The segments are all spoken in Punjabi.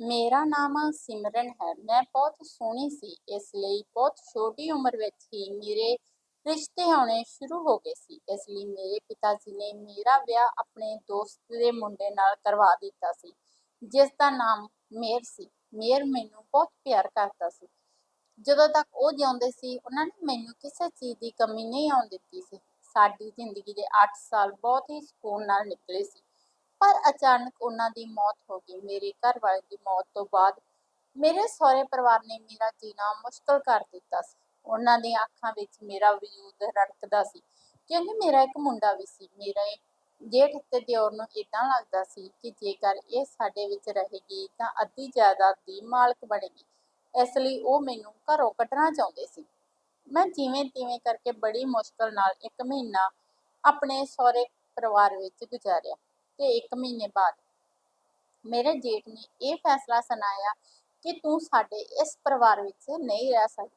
ਮੇਰਾ ਨਾਮ ਸਿਮਰਨ ਹੈ। ਮੈਂ ਬਹੁਤ ਸੋਹਣੀ ਸੀ। ਇਸ ਲਈ ਬਹੁਤ ਛੋਟੀ ਉਮਰ ਵਿੱਚ ਹੀ ਮੇਰੇ ਰਿਸ਼ਤੇ ਆਉਣੇ ਸ਼ੁਰੂ ਹੋ ਗਏ ਸੀ। ਇਸ ਲਈ ਮੇਰੇ ਪਿਤਾ ਜੀ ਨੇ ਮੇਰਾ ਵਿਆਹ ਆਪਣੇ ਦੋਸਤ ਦੇ ਮੁੰਡੇ ਨਾਲ ਕਰਵਾ ਦਿੱਤਾ ਸੀ, ਜਿਸ ਦਾ ਨਾਮ ਮੇਰ ਸੀ। ਮੇਰ ਮੈਨੂੰ ਬਹੁਤ ਪਿਆਰ ਕਰਦਾ ਸੀ। ਜਦੋਂ ਤੱਕ ਉਹ ਜਿਉਂਦੇ ਸੀ, ਉਹਨਾਂ ਨੇ ਮੈਨੂੰ ਕਿਸੇ ਚੀਜ਼ ਦੀ ਕਮੀ ਨਹੀਂ ਆਉਣ ਦਿੱਤੀ ਸੀ। ਸਾਡੀ ਜ਼ਿੰਦਗੀ ਦੇ 8 ਸਾਲ ਬਹੁਤ ਹੀ ਸਕੂਨ ਨਾਲ ਨਿਕਲੇ ਸੀ। ਪਰ ਅਚਾਨਕ ਉਹਨਾਂ ਦੀ ਮੌਤ ਹੋ ਗਈ। ਮੇਰੇ ਘਰ ਵਾਲੇ ਦੀ ਮੌਤ ਤੋਂ ਬਾਅਦ ਮੇਰੇ ਸਹੁਰੇ ਪਰਿਵਾਰ ਨੇ ਮੇਰਾ ਜੀਣਾ ਮੁਸ਼ਕਲ ਕਰ ਦਿੱਤਾ ਸੀ। ਉਹਨਾਂ ਦੀਆਂ ਅੱਖਾਂ ਵਿੱਚ ਮੇਰਾ ਵਜੂਦ ਰੜਕਦਾ ਸੀ। ਕਿਉਂਕਿ ਮੇਰਾ ਇੱਕ ਮੁੰਡਾ ਵੀ ਸੀ। ਮੇਰੇ ਜੇਠ ਤੇ ਦਿਓਰ ਨੂੰ ਇਦਾਂ ਲੱਗਦਾ ਸੀ ਕਿ ਜੇਕਰ ਇਹ ਸਾਡੇ ਵਿੱਚ ਰਹੇਗੀ ਤਾਂ ਅੱਧੀ ਜਾਇਦਾਦ ਦੀ ਮਾਲਕ ਬਣੇਗੀ। ਇਸ ਲਈ ਉਹ ਮੈਨੂੰ ਘਰੋਂ ਕੱਢਣਾ ਚਾਹੁੰਦੇ ਸੀ। ਮੈਂ ਜਿਵੇਂ ਤਿਵੇਂ ਕਰਕੇ ਬੜੀ ਮੁਸ਼ਕਲ ਨਾਲ ਇੱਕ ਮਹੀਨਾ ਆਪਣੇ ਸਹੁਰੇ ਪਰਿਵਾਰ ਵਿੱਚ ਗੁਜ਼ਾਰਿਆ। ਤੇ ਇੱਕ ਮਹੀਨੇ ਬਾਅਦ। ਮੇਰੇ ਜੇਠ ਨੇ ਇਹ ਫੈਸਲਾ ਸੁਣਾਇਆ ਕਿ ਤੂੰ ਸਾਡੇ ਇਸ ਪਰਿਵਾਰ ਵਿੱਚ ਨਹੀਂ ਰਹਿ ਸਕਦੀ,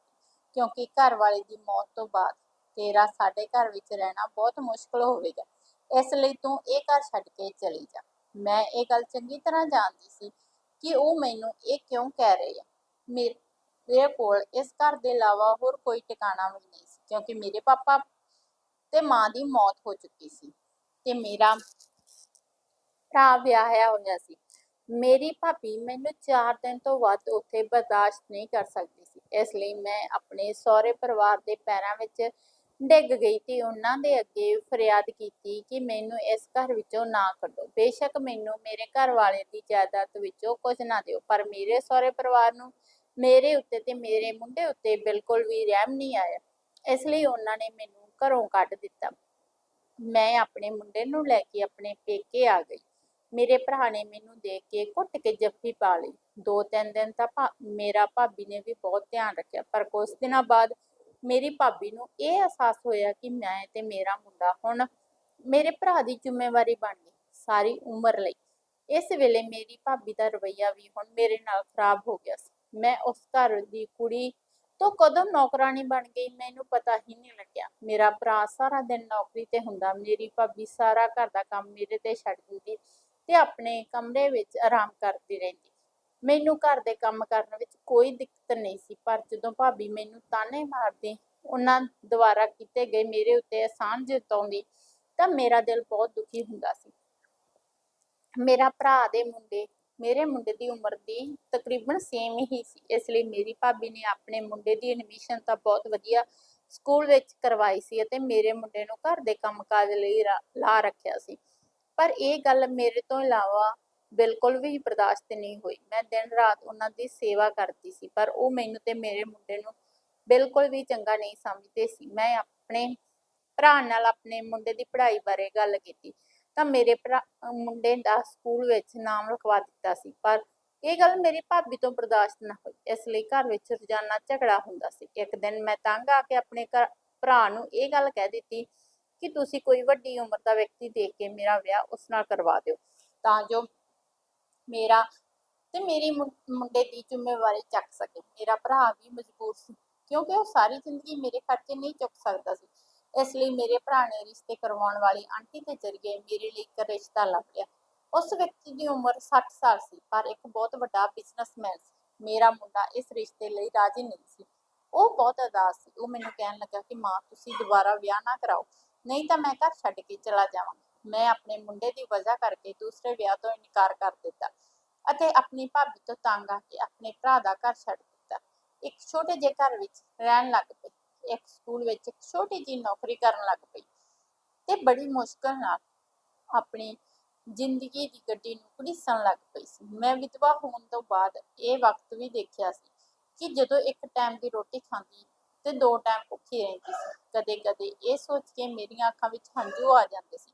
ਕਿਉਂਕਿ ਘਰ ਵਾਲੇ ਦੀ ਮੌਤ ਤੋਂ ਬਾਅਦ ਤੇਰਾ ਸਾਡੇ ਘਰ ਵਿੱਚ ਰਹਿਣਾ ਬਹੁਤ ਮੁਸ਼ਕਲ ਹੋਵੇਗਾ। ਇਸ ਲਈ ਤੂੰ ਇਹ ਘਰ ਛੱਡ ਕੇ ਚਲੀ ਜਾ। ਮੈਂ ਇਹ ਗੱਲ ਚੰਗੀ ਤਰ੍ਹਾਂ ਜਾਣਦੀ ਸੀ ਕਿ ਉਹ ਮੈਨੂੰ ਇਹ ਕਿਉਂ ਕਹਿ ਰਹੇ ਆ। ਮੇਰੇ ਕੋਲ ਇਸ ਘਰ ਦੇ ਇਲਾਵਾ ਹੋਰ ਕੋਈ ਟਿਕਾਣਾ ਵੀ ਨਹੀਂ ਸੀ, ਕਿਉਂਕਿ ਮੇਰੇ ਪਾਪਾ ਤੇ ਮਾਂ ਦੀ ਮੌਤ ਹੋ ਚੁੱਕੀ ਸੀ ਤੇ ਮੇਰਾ ਭਰਾ ਵਿਆਹਿਆ ਹੋਇਆ ਸੀ। ਮੇਰੀ ਭਾਬੀ ਮੈਨੂੰ 4 ਦਿਨ ਤੋਂ ਵੱਧ ਉੱਥੇ ਬਰਦਾਸ਼ਤ ਨਹੀਂ ਕਰ ਸਕਦੀ ਸੀ। ਇਸ ਲਈ ਮੈਂ ਆਪਣੇ ਸਹੁਰੇ ਪਰਿਵਾਰ ਦੇ ਪੈਰਾਂ ਵਿੱਚ ਡਿੱਗ ਗਈ ਤੇ ਉਹਨਾਂ ਦੇ ਅੱਗੇ ਫਰਿਆਦ ਕੀਤੀ ਕਿ ਮੈਨੂੰ ਇਸ ਘਰ ਵਿੱਚੋਂ ਨਾ ਕੱਢੋ। ਬੇਸ਼ੱਕ ਮੈਨੂੰ ਮੇਰੇ ਘਰ ਵਾਲੇ ਦੀ ਜਾਇਦਾਦ ਵਿੱਚੋਂ ਕੁਝ ਨਾ ਦਿਓ, ਪਰ ਮੇਰੇ ਸਹੁਰੇ ਪਰਿਵਾਰ ਨੂੰ ਮੇਰੇ ਉੱਤੇ ਤੇ ਮੇਰੇ ਮੁੰਡੇ ਉੱਤੇ ਬਿਲਕੁਲ ਵੀ ਰਹਿਮ ਨਹੀਂ ਆਇਆ। ਇਸ ਲਈ ਉਹਨਾਂ ਨੇ ਮੈਨੂੰ ਘਰੋਂ ਕੱਢ ਦਿੱਤਾ। ਮੈਂ ਆਪਣੇ ਮੁੰਡੇ ਨੂੰ ਲੈ ਕੇ ਆਪਣੇ ਪੇਕੇ ਆ ਗਈ। ਮੇਰੇ ਭਰਾ ਨੇ ਮੈਨੂੰ ਦੇਖ ਕੇ ਕੁੱਟ ਕੇ ਜੱਫੀ ਪਾ ਲਈ। ਦੋ ਤਿੰਨ ਦਿਨ ਤਾਂ ਮੇਰਾ ਭਾਬੀ ਨੇ ਵੀ ਬਹੁਤ ਧਿਆਨ ਰੱਖਿਆ, ਪਰ ਕੁਝ ਦਿਨਾਂ ਬਾਅਦ ਮੇਰੀ ਭਾਬੀ ਨੂੰ ਇਹ ਅਹਿਸਾਸ ਹੋਇਆ ਕਿ ਮੈਂ ਤੇ ਮੇਰਾ ਮੁੰਡਾ ਹੁਣ ਮੇਰੇ ਭਰਾ ਦੀ ਜ਼ਿੰਮੇਵਾਰੀ ਬਣ ਗਈ ਸਾਰੀ ਉਮਰ ਲਈ। ਇਸ ਵੇਲੇ ਮੇਰੀ ਭਾਬੀ ਦਾ ਰਵੱਈਆ ਵੀ ਹੁਣ ਮੇਰੇ ਨਾਲ ਖਰਾਬ ਹੋ ਗਿਆ ਸੀ। ਮੈਂ ਉਸ ਘਰ ਦੀ ਕੁੜੀ ਤੋਂ ਕਦੋਂ ਨੌਕਰਾਨੀ ਬਣ ਗਈ ਮੈਨੂੰ ਪਤਾ ਹੀ ਨਹੀਂ ਲੱਗਿਆ। ਮੇਰਾ ਭਰਾ ਸਾਰਾ ਦਿਨ ਨੌਕਰੀ ਤੇ ਹੁੰਦਾ, ਮੇਰੀ ਭਾਬੀ ਸਾਰਾ ਘਰ ਦਾ ਕੰਮ ਮੇਰੇ ਤੇ ਛੱਡ ਦਿੰਦੀ। ਤੇ ਆਪਣੇ ਕਮਰੇ ਵਿੱਚ ਆਰਾਮ ਕਰਦੀ ਰਹਿੰਦੀ। ਮੈਨੂੰ ਘਰ ਦੇ ਕੰਮ ਕਰਨ ਵਿੱਚ ਕੋਈ ਦਿੱਕਤ ਨਹੀਂ ਸੀ, ਪਰ ਜਦੋਂ ਭਾਬੀ ਮੈਨੂੰ ਤਾਨੇ ਮਾਰਦੀ, ਉਹਨਾਂ ਦੁਆਰਾ ਕੀਤੇ ਗਏ ਮੇਰੇ ਉੱਤੇ ਅਹਿਸਾਨ ਜਤਾਉਂਦੀ, ਤਾਂ ਮੇਰਾ ਦਿਲ ਬਹੁਤ ਦੁਖੀ ਹੁੰਦਾ ਸੀ। ਮੇਰਾ ਭਰਾ ਦੇ ਮੁੰਡੇ, ਮੇਰੇ ਮੁੰਡੇ ਦੀ ਉਮਰ ਦੀ ਤਕਰੀਬਨ ਸੇਮ ਹੀ ਸੀ, ਇਸ ਲਈ ਮੇਰੀ ਭਾਬੀ ਨੇ ਆਪਣੇ ਮੁੰਡੇ ਦੀ ਐਡਮਿਸ਼ਨ ਤਾਂ ਬਹੁਤ ਵਧੀਆ ਸਕੂਲ ਵਿੱਚ ਕਰਵਾਈ ਸੀ ਅਤੇ ਮੇਰੇ ਮੁੰਡੇ ਨੂੰ ਘਰ ਦੇ ਕੰਮਕਾਜ ਲਈ ਲਾ ਰੱਖਿਆ ਸੀ। ਪਰ ਇਹ ਗੱਲ ਮੇਰੇ ਤੋਂ ਇਲਾਵਾ ਬਿਲਕੁਲ ਵੀ ਬਰਦਾਸ਼ਤ ਨਹੀਂ ਹੋਈ। ਮੈਂ ਦਿਨ ਰਾਤ ਉਹਨਾਂ ਦੀ ਸੇਵਾ ਕਰਦੀ ਸੀ, ਪਰ ਉਹ ਮੈਨੂੰ ਤੇ ਮੇਰੇ ਮੁੰਡੇ ਨੂੰ ਬਿਲਕੁਲ ਵੀ ਚੰਗਾ ਨਹੀਂ ਸਮਝਦੇ ਸੀ। ਮੈਂ ਆਪਣੇ ਭਰਾ ਨਾਲ ਆਪਣੇ ਮੁੰਡੇ ਦੀ ਪੜ੍ਹਾਈ ਬਾਰੇ ਗੱਲ ਕੀਤੀ ਤਾਂ ਮੇਰੇ ਭਰਾ, ਮੁੰਡੇ ਦਾ ਸਕੂਲ ਵਿੱਚ ਨਾਮ ਲਿਖਵਾ ਦਿੱਤਾ ਸੀ। ਪਰ ਇਹ ਗੱਲ ਮੇਰੀ ਭਾਬੀ ਤੋਂ ਬਰਦਾਸ਼ਤ ਨਾ ਹੋਈ। ਇਸ ਲਈ ਘਰ ਵਿੱਚ ਰੋਜ਼ਾਨਾ ਝਗੜਾ ਹੁੰਦਾ ਸੀ। ਇੱਕ ਦਿਨ ਮੈਂ ਤੰਗ ਆ ਕੇ ਆਪਣੇ ਘਰ, ਭਰਾ ਨੂੰ ਇਹ ਗੱਲ ਕਹਿ ਦਿੱਤੀ ਕਿ ਤੁਸੀਂ ਕੋਈ ਵੱਡੀ ਉਮਰ ਦਾ ਵਿਅਕਤੀ ਦੇਖ ਕੇ ਮੇਰਾ ਵਿਆਹ ਉਸ ਨਾਲ ਕਰਵਾ ਦਿਓ। ਤਾਂ ਜੋ ਮੇਰਾ ਤੇ ਮੇਰੀ ਮੁੰਡੇ ਦੀ ਜ਼ਿੰਮੇਵਾਰੀ ਚੱਕ ਸਕੇ। ਮੇਰਾ ਭਰਾ ਵੀ ਮਜਬੂਰ ਸੀ, ਕਿਉਂਕਿ ਉਹ ਸਾਰੀ ਜ਼ਿੰਦਗੀ ਮੇਰੇ ਖਰਚੇ ਨਹੀਂ ਚੁੱਕ ਸਕਦਾ ਸੀ। ਇਸ ਲਈ ਮੇਰੇ ਭਰਾ ਨੇ ਰਿਸ਼ਤੇ ਕਰਵਾਉਣ ਵਾਲੀ ਆਂਟੀ ਦੇ ਜ਼ਰੀਏ ਮੇਰੇ ਲਈ ਇੱਕ ਰਿਸ਼ਤਾ ਲੱਭ ਲਿਆ। ਉਸ ਵਿਅਕਤੀ ਦੀ ਉਮਰ 60 ਸਾਲ ਸੀ, ਪਰ ਇੱਕ ਬਹੁਤ ਵੱਡਾ ਬਿਜ਼ਨਸਮੈਨ ਸੀ। ਮੇਰਾ ਮੁੰਡਾ ਇਸ ਰਿਸ਼ਤੇ ਲਈ ਰਾਜ਼ੀ ਨਹੀਂ ਸੀ। ਉਹ ਬਹੁਤ ਅਦਾਸ ਸੀ। ਉਹ ਮੈਨੂੰ ਕਹਿਣ ਲੱਗਾ ਕਿ, ਮਾਂ, ਤੁਸੀਂ ਦੁਬਾਰਾ ਵਿਆਹ ਨਾ ਕਰਾਓ। ਨਹੀਂ ਤਾਂ ਮੈਂ ਘਰ ਛੱਡ ਕੇ ਚਲਾ ਜਾਵਾਂ। ਮੈਂ ਆਪਣੇ ਮੁੰਡੇ ਦੀ ਵਜ੍ਹਾ ਕਰਕੇ ਦੂਸਰੇ ਵਿਆਹ ਤੋਂ ਇਨਕਾਰ ਕਰ ਦਿੱਤਾ ਅਤੇ ਆਪਣੀ ਭਾਬੀ ਤੋਂ ਤੰਗ ਆ ਕੇ ਆਪਣੇ ਭਰਾ ਦਾ ਘਰ ਛੱਡ ਦਿੱਤਾ। ਇੱਕ ਛੋਟੇ ਜਿਹੇ ਘਰ ਵਿੱਚ ਰਹਿਣ ਲੱਗ ਪਈ। ਇੱਕ ਸਕੂਲ ਵਿੱਚ ਇੱਕ ਛੋਟੀ ਜਿਹੀ ਨੌਕਰੀ ਕਰਨ ਲੱਗ ਪਈ ਤੇ ਬੜੀ ਮੁਸ਼ਕਲ ਨਾਲ ਆਪਣੀ ਜ਼ਿੰਦਗੀ ਦੀ ਗੱਡੀ ਨੂੰ ਘੜੀਸਣ ਲੱਗ ਪਈ ਸੀ। ਮੈਂ ਵਿਧਵਾ ਹੋਣ ਤੋਂ ਬਾਅਦ ਇਹ ਵਕਤ ਵੀ ਦੇਖਿਆ ਸੀ ਕਿ ਜਦੋਂ ਇੱਕ ਟਾਈਮ ਦੀ ਰੋਟੀ ਖਾਂਦੀ ਤੇ ਦੋ ਟਾਈਮ ਭੁੱਖੀ ਰਹਿੰਦੀ ਸੀ। ਕਦੇ ਕਦੇ ਇਹ ਸੋਚ ਕੇ ਮੇਰੀਆਂ ਅੱਖਾਂ ਵਿੱਚ ਹੰਝੂ ਆ ਜਾਂਦੇ ਸੀ।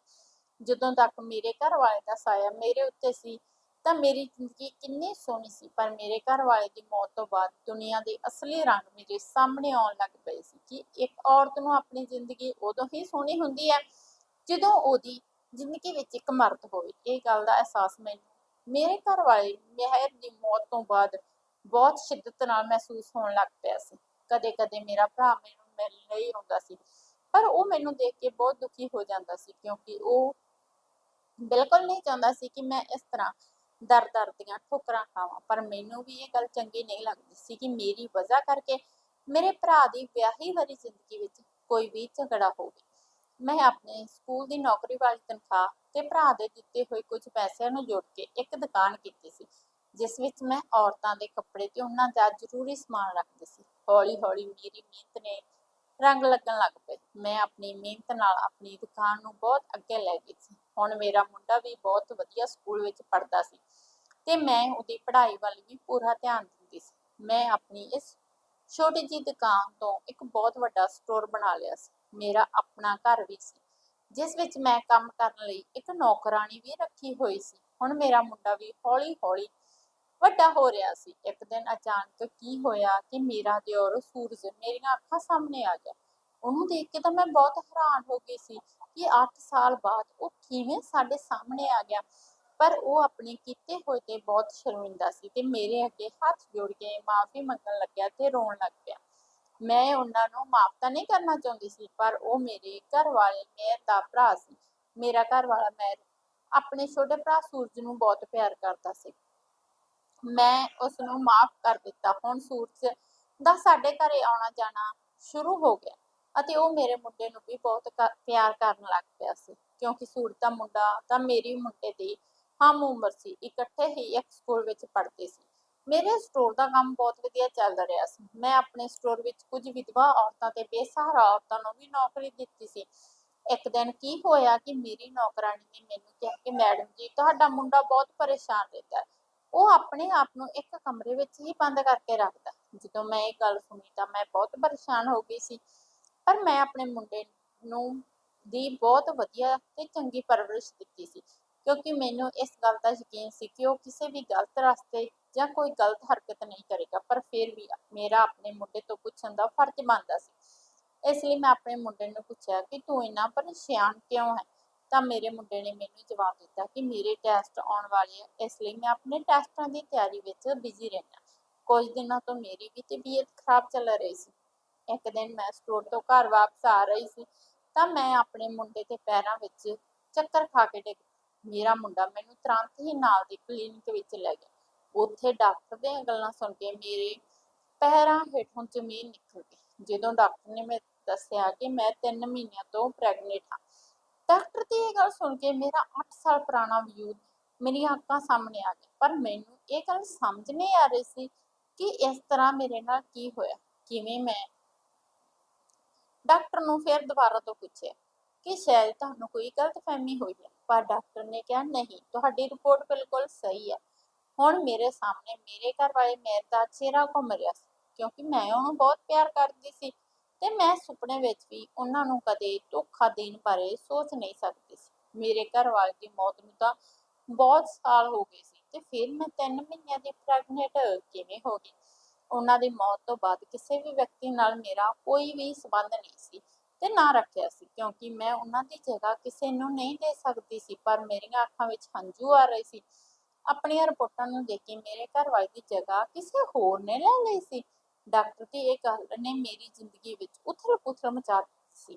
ਜਦੋਂ ਤੱਕ ਮੇਰੇ ਘਰ ਵਾਲੇ ਦਾ ਸਾਇਆ ਮੇਰੇ ਉੱਤੇ ਸੀ, ਤਾਂ ਮੇਰੀ ਜ਼ਿੰਦਗੀ ਕਿੰਨੀ ਸੋਹਣੀ ਸੀ, ਪਰ ਮੇਰੇ ਘਰ ਵਾਲੇ ਦੀ ਮੌਤ ਤੋਂ ਬਾਅਦ ਦੁਨੀਆ ਦੇ ਅਸਲੀ ਰੰਗ ਮੇਰੇ ਸਾਹਮਣੇ ਆਉਣ ਲੱਗ ਪਏ ਸੀ ਕਿ ਇੱਕ ਔਰਤ ਨੂੰ ਆਪਣੀ ਜ਼ਿੰਦਗੀ ਉਦੋਂ ਹੀ ਸੋਹਣੀ ਹੁੰਦੀ ਹੈ, ਜਦੋਂ ਉਹਦੀ ਜ਼ਿੰਦਗੀ ਵਿੱਚ ਇੱਕ ਮਰਦ ਹੋਵੇ। ਇਹ ਗੱਲ ਦਾ ਅਹਿਸਾਸ ਮੈਨੂੰ ਮੇਰੇ ਘਰ ਵਾਲੇ ਮਹਿਰ ਦੀ ਮੌਤ ਤੋਂ ਬਾਅਦ ਬਹੁਤ ਸ਼ਿੱਦਤ ਨਾਲ ਮਹਿਸੂਸ ਹੋਣ ਲੱਗ ਪਿਆ ਸੀ। ਕਦੇ ਕਦੇ ਮੇਰਾ ਭਰਾ ਮੈਨੂੰ ਮਿਲਣ ਲਈ ਆਉਂਦਾ ਸੀ। ਪਰ ਉਹ ਮੈਨੂੰ ਦੇਖ ਕੇ ਬਹੁਤ ਦੁਖੀ ਹੋ ਜਾਂਦਾ ਸੀ ਕਿਉਂਕਿ ਉਹ ਬਿਲਕੁਲ ਨਹੀਂ ਚਾਹੁੰਦਾ ਸੀ ਕਿ ਮੈਂ ਇਸ ਤਰ੍ਹਾਂ ਦਰ-ਦਰ ਦੀਆਂ ਠੋਕਰਾਂ ਖਾਵਾਂ। ਪਰ ਮੈਨੂੰ ਵੀ ਇਹ ਗੱਲ ਚੰਗੀ ਨਹੀਂ ਲੱਗਦੀ ਸੀ ਕਿ ਮੇਰੀ ਵਜ੍ਹਾ ਕਰਕੇ ਮੇਰੇ ਭਰਾ ਦੀ ਵਿਆਹੀ ਵਾਲੀ ਜ਼ਿੰਦਗੀ ਵਿੱਚ ਕੋਈ ਵੀ ਝਗੜਾ ਹੋਵੇ। ਮੈਂ ਆਪਣੇ ਸਕੂਲ ਦੀ ਨੌਕਰੀ ਵਾਲੀ ਤਨਖਾਹ ਤੇ ਭਰਾ ਦੇ ਦਿੱਤੇ ਹੋਏ ਕੁਝ ਪੈਸਿਆਂ ਨੂੰ ਜੋੜ ਕੇ ਇੱਕ ਦੁਕਾਨ ਕੀਤੀ ਸੀ। ਜਿਸ ਵਿੱਚ ਮੈਂ ਔਰਤਾਂ ਦੇ ਕੱਪੜੇ ਤੇ ਉਹਨਾਂ ਦਾ ਜ਼ਰੂਰੀ ਸਮਾਨ ਰੱਖਦੀ ਸੀ। ਹੌਲੀ-ਹੌਲੀ ਮੇਰੀ ਮਿਹਨਤ ਨੇ ਰੰਗ ਲੱਗਣ ਲੱਗ ਪਏ। ਮੈਂ ਆਪਣੀ ਮਿਹਨਤ ਨਾਲ ਆਪਣੀ ਦੁਕਾਨ ਨੂੰ ਬਹੁਤ ਅੱਗੇ ਲੈ ਗਈ ਸੀ। ਹੁਣ ਮੇਰਾ ਮੁੰਡਾ ਵੀ ਬਹੁਤ ਵਧੀਆ ਸਕੂਲ ਵਿੱਚ ਪੜ੍ਹਦਾ ਸੀ ਤੇ ਮੈਂ ਉਹਦੀ ਪੜ੍ਹਾਈ ਵੱਲ ਵੀ ਪੂਰਾ ਧਿਆਨ ਦਿੰਦੀ ਸੀ। ਮੈਂ ਆਪਣੀ ਇਸ ਛੋਟੀ ਜਿਹੀ ਦੁਕਾਨ ਤੋਂ ਇੱਕ ਬਹੁਤ ਵੱਡਾ ਸਟੋਰ ਬਣਾ ਲਿਆ ਸੀ। ਮੇਰਾ ਆਪਣਾ ਘਰ ਵੀ ਸੀ, ਜਿਸ ਵਿੱਚ ਮੈਂ ਕੰਮ ਕਰਨ ਲਈ ਇੱਕ ਨੌਕਰਾਨੀ ਵੀ ਰੱਖੀ ਹੋਈ ਸੀ। ਹੁਣ ਮੇਰਾ ਮੁੰਡਾ ਵੀ ਹੌਲੀ-ਹੌਲੀ ਵੱਡਾ ਹੋ ਰਿਹਾ ਸੀ। ਇੱਕ ਦਿਨ ਅਚਾਨਕ ਕੀ ਹੋਇਆ ਕਿ ਮੇਰਾ ਦਿਓਰ ਸੂਰਜ ਮੇਰੀਆਂ ਅੱਖਾਂ ਸਾਹਮਣੇ ਆ ਗਿਆ ਉਹਨੂੰ ਦੇਖ ਕੇ ਤਾਂ ਮੈਂ ਬਹੁਤ ਹੈਰਾਨ ਹੋ ਗਈ ਸੀ ਕਿ 8 ਸਾਲ ਬਾਅਦ ਉਹ ਕਿਵੇਂ ਸਾਡੇ ਸਾਹਮਣੇ ਆ ਗਿਆ। ਪਰ ਉਹ ਆਪਣੇ ਕੀਤੇ ਹੋਏ ਤੇ ਬਹੁਤ ਸ਼ਰਮਿੰਦਾ ਸੀ ਤੇ ਮੇਰੇ ਅੱਗੇ ਹੱਥ ਜੋੜ ਕੇ ਮਾਫੀ ਮੰਗਣ ਲੱਗਿਆ ਤੇ ਰੋਣ ਲੱਗ ਪਿਆ। ਮੈਂ ਉਹਨਾਂ ਨੂੰ ਮਾਫ ਤਾਂ ਨਹੀਂ ਕਰਨਾ ਚਾਹੁੰਦੀ ਸੀ, ਪਰ ਉਹ ਮੇਰੇ ਘਰ ਵਾਲੇ ਮੇਰ ਦਾ ਭਰਾ ਸੀ। ਮੇਰਾ ਘਰ ਵਾਲਾ ਮੇਰ ਆਪਣੇ ਛੋਟੇ ਭਰਾ ਸੂਰਜ ਨੂੰ ਬਹੁਤ ਪਿਆਰ ਕਰਦਾ ਸੀ। ਮੈਂ ਉਸ ਨੂੰ ਮਾਫ ਕਰ ਦਿੱਤਾ। ਹੁਣ ਸੂਰਜ ਦਾ ਸਾਡੇ ਘਰੇ ਆਉਣਾ ਜਾਣਾ ਸ਼ੁਰੂ ਹੋ ਗਿਆ ਅਤੇ ਉਹ ਮੇਰੇ ਮੁੰਡੇ ਨੂੰ ਵੀ ਬਹੁਤ ਪਿਆਰ ਕਰਨ ਲੱਗ ਪਿਆ ਸੀ। ਕਿਉਂਕਿ ਸੂਰਜ ਦਾ ਮੁੰਡਾ ਤਾਂ ਮੇਰੀ ਮੁੰਡੇ ਦੀ ਹਮ ਉਮਰ ਸੀ। ਇਕੱਠੇ ਹੀ ਇੱਕ ਸਕੂਲ ਵਿੱਚ ਪੜ੍ਹਦੇ ਸੀ। ਮੇਰੇ ਸਟੋਰ ਦਾ ਕੰਮ ਬਹੁਤ ਵਧੀਆ ਚੱਲ ਰਿਹਾ ਸੀ। ਮੈਂ ਆਪਣੇ ਸਟੋਰ ਵਿੱਚ ਕੁਝ ਵਿਧਵਾ ਔਰਤਾਂ ਤੇ ਬੇਸਹਾਰਾ ਔਰਤਾਂ ਨੂੰ ਵੀ ਨੌਕਰੀ ਦਿੱਤੀ ਸੀ। ਇੱਕ ਦਿਨ ਕੀ ਹੋਇਆ ਕਿ ਮੇਰੀ ਨੌਕਰਾਣੀ ਨੇ ਮੈਨੂੰ ਕਿਹਾ ਕਿ ਮੈਡਮ ਜੀ, ਤੁਹਾਡਾ ਮੁੰਡਾ ਬਹੁਤ ਪਰੇਸ਼ਾਨ ਰਹਿੰਦਾ ਹੈ। ਉਹ ਆਪਣੇ ਆਪ ਨੂੰ ਇੱਕ ਕਮਰੇ ਵਿੱਚ ਹੀ ਬੰਦ ਕਰਕੇ ਰੱਖਦਾ। ਜਦੋਂ ਮੈਂ ਇਹ ਗੱਲ ਸੁਣੀ ਤਾਂ ਮੈਂ ਬਹੁਤ ਪਰੇਸ਼ਾਨ ਹੋ ਗਈ ਸੀ। ਪਰ ਮੈਂ ਆਪਣੇ ਮੁੰਡੇ ਨੂੰ ਦੀ ਬਹੁਤ ਵਧੀਆ ਤੇ ਚੰਗੀ ਪਰਵਰਿਸ਼ ਦਿੱਤੀ ਸੀ। ਕਿਉਂਕਿ ਮੈਨੂੰ ਇਸ ਗੱਲ ਦਾ ਯਕੀਨ ਸੀ ਕਿ ਉਹ ਕਿਸੇ ਵੀ ਗਲਤ ਰਸਤੇ ਜਾਂ ਕੋਈ ਗਲਤ ਹਰਕਤ ਨਹੀਂ ਕਰੇਗਾ, ਪਰ ਫਿਰ ਵੀ ਮੇਰਾ ਆਪਣੇ ਮੁੰਡੇ ਤੋਂ ਪੁੱਛਣ ਦਾ ਫਰਜ਼ ਬਣਦਾ ਸੀ। ਇਸ ਲਈ ਮੈਂ ਆਪਣੇ ਮੁੰਡੇ ਨੂੰ ਪੁੱਛਿਆ ਕਿ ਤੂੰ ਇੰਨਾ ਪਰੇਸ਼ਾਨ ਕਿਉਂ ਹੈ? ਤਾਂ ਮੇਰੇ ਮੁੰਡੇ ਨੇ ਮੈਨੂੰ ਜਵਾਬ ਦਿੱਤਾ ਕਿ ਮੇਰੇ ਟੈਸਟ ਆਉਣ ਵਾਲੇ ਆ, ਇਸ ਲਈ ਮੈਂ ਆਪਣੇ ਟੈਸਟਾਂ ਦੀ ਤਿਆਰੀ ਵਿੱਚ ਬਿਜ਼ੀ ਰਹਿਣਾ ਕੁਝ ਦਿਨਾਂ ਤੋਂ ਮੇਰੀ ਵੀ ਤਬੀਅਤ ਖਰਾਬ ਚੱਲ ਰਹੀ ਸੀ। ਇੱਕ ਦਿਨ ਮੈਂ ਸਟੋਰ ਤੋਂ ਘਰ ਵਾਪਸ ਆ ਰਹੀ ਸੀ, ਤਾਂ ਮੈਂ ਆਪਣੇ ਮੁੰਡੇ ਦੇ ਪੈਰਾਂ ਵਿੱਚ ਚੱਕਰ ਖਾ ਕੇ ਡਿੱਗ ਮੇਰਾ ਮੁੰਡਾ ਮੈਨੂੰ ਤੁਰੰਤ ਹੀ ਨਾਲ ਦੀ ਕਲੀਨਿਕ ਵਿੱਚ ਲੈ ਗਿਆ। ਉੱਥੇ ਡਾਕਟਰ ਦੀਆਂ ਗੱਲਾਂ ਸੁਣ ਕੇ ਮੇਰੇ ਪੈਰਾਂ ਹੇਠੋਂ ਜ਼ਮੀਨ ਨਿਕਲ ਗਈ। ਜਦੋਂ ਡਾਕਟਰ ਨੇ ਮੈਨੂੰ ਦੱਸਿਆ ਕਿ ਮੈਂ 3 ਮਹੀਨਿਆਂ ਤੋਂ ਪ੍ਰੈਗਨੈਂਟ ਹਾਂ ਡਾਕਟਰ ਦੀ ਇਹ ਗੱਲ ਸੁਣ ਕੇ ਮੇਰਾ 8 ਸਾਲ ਪੁਰਾਣਾ ਵਿਊ ਮੇਰੀਆਂ ਅੱਖਾਂ ਸਾਹਮਣੇ ਆ ਗਿਆ ਪਰ ਮੈਨੂੰ ਇਹ ਗੱਲ ਸਮਝ ਨਹੀਂ ਆ ਰਹੀ ਸੀ ਕਿ ਇਸ ਤਰ੍ਹਾਂ ਮੇਰੇ ਨਾਲ ਕੀ ਹੋਇਆ। ਕਿਵੇਂ ਮੈਂ ਡਾਕਟਰ ਨੂੰ ਫਿਰ ਦੁਬਾਰਾ ਤੋਂ ਪੁੱਛਿਆ ਕਿ ਸ਼ਾਇਦ ਤੁਹਾਨੂੰ ਕੋਈ ਗਲਤਫਹਿਮੀ ਹੋਈ ਹੈ। ਪਰ ਡਾਕਟਰ ਨੇ ਕਿਹਾ, ਨਹੀਂ, ਤੁਹਾਡੀ ਰਿਪੋਰਟ ਬਿਲਕੁਲ ਸਹੀ ਹੈ। ਹੁਣ ਮੇਰੇ ਸਾਹਮਣੇ ਮੇਰੇ ਘਰ ਵਾਲੇ ਮੇਰੇ ਦਾ ਚਿਹਰਾ ਘੁੰਮ ਰਿਹਾ ਸੀ, ਕਿਉਂਕਿ ਮੈਂ ਉਹਨੂੰ ਬਹੁਤ ਪਿਆਰ ਕਰਦੀ ਸੀ। ਤੇ ਮੈਂ ਸੁਪਨੇ ਵਿੱਚ ਵੀ ਉਹਨਾਂ ਨੂੰ ਕਦੇ ਧੋਖਾ ਦੇਣ ਬਾਰੇ ਸੋਚ ਨਹੀਂ ਸਕਦੀ ਸੀ। ਮੇਰੇ ਘਰ ਵਾਲੇ ਦੀ ਮੌਤ ਨੂੰ ਤਾਂ ਬਹੁਤ ਸਾਲ ਹੋ ਗਏ ਸੀ ਤੇ ਫਿਰ ਮੈਂ 3 ਮਹੀਨਿਆਂ ਦੀ ਪ੍ਰੈਗਨੈਂਟ ਕਿਵੇਂ ਹੋ ਗਈ? ਉਹਨਾਂ ਦੀ ਮੌਤ ਤੋਂ ਬਾਅਦ ਕਿਸੇ ਵੀ ਵਿਅਕਤੀ ਨਾਲ ਮੇਰਾ ਕੋਈ ਵੀ ਸੰਬੰਧ ਨਹੀਂ ਸੀ ਤੇ ਨਾ ਰੱਖਿਆ ਸੀ, ਕਿਉਂਕਿ ਮੈਂ ਉਹਨਾਂ ਦੀ ਜਗ੍ਹਾ ਕਿਸੇ ਨੂੰ ਨਹੀਂ ਦੇ ਸਕਦੀ ਸੀ, ਪਰ ਮੇਰੀਆਂ ਅੱਖਾਂ ਵਿੱਚ ਹੰਝੂ ਆ ਰਹੇ ਸੀ। ਆਪਣੀਆਂ ਰਿਪੋਰਟਾਂ ਨੂੰ ਦੇਖ ਕੇ ਮੇਰੇ ਘਰ ਵਾਲੇ ਦੀ ਜਗ੍ਹਾ ਕਿਸੇ ਹੋਰ ਨੇ ਲੈ ਲਈ ਸੀ। ਡਾਕਟਰ ਦੀ ਇਹ ਗੱਲ ਨੇ ਮੇਰੀ ਜ਼ਿੰਦਗੀ ਵਿੱਚ ਉਥਲ-ਪੁਥਲ ਮਚਾ ਦਿੱਤੀ ਸੀ।